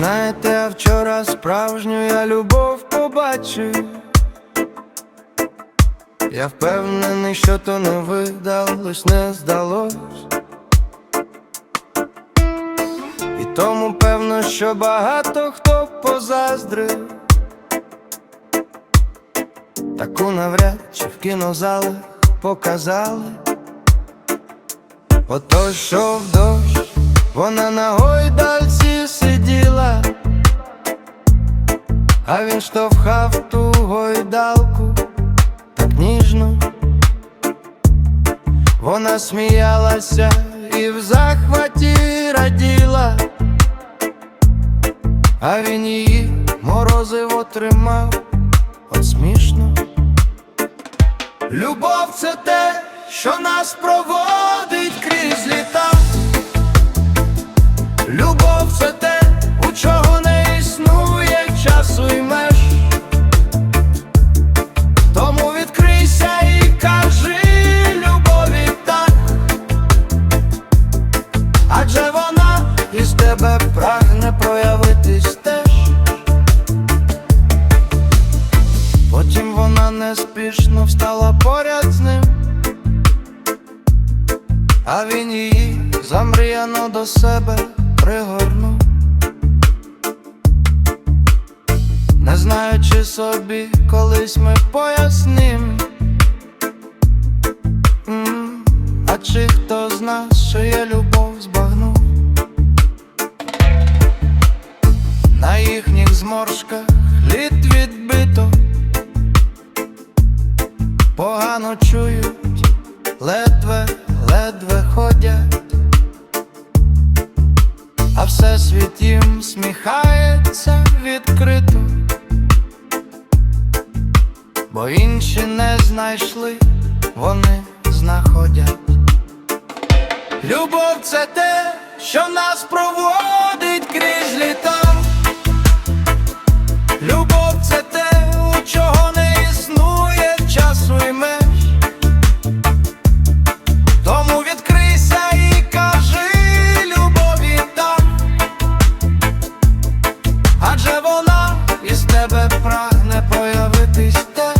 не те, а вчора справжню я любов побачив. Я впевнений, що то не видалось, не здалось. І тому певно, що багато хто позаздрив. Таку навряд чи в кінозалах показали. Ото що в дощ, вона на а він штовхав ту гойдалку так ніжно. Вона сміялася і в захваті раділа, а він її морозиво тримав, от. Любов це те, що нас проводить крізь літа. Любов це неспішно поряд з ним, а він її замріяно до себе пригорнув, не знаючи собі, колись ми поясним. А чи хто з нас, що є любов, збагнув? На їхніх зморшках лід відбито погано чують, ледве, ледве ходять, а всесвіт їм сміхається відкрито, бо інші не знайшли, вони знаходять. Любов це те, що нас проводить крізь літа. прагне проявитись те,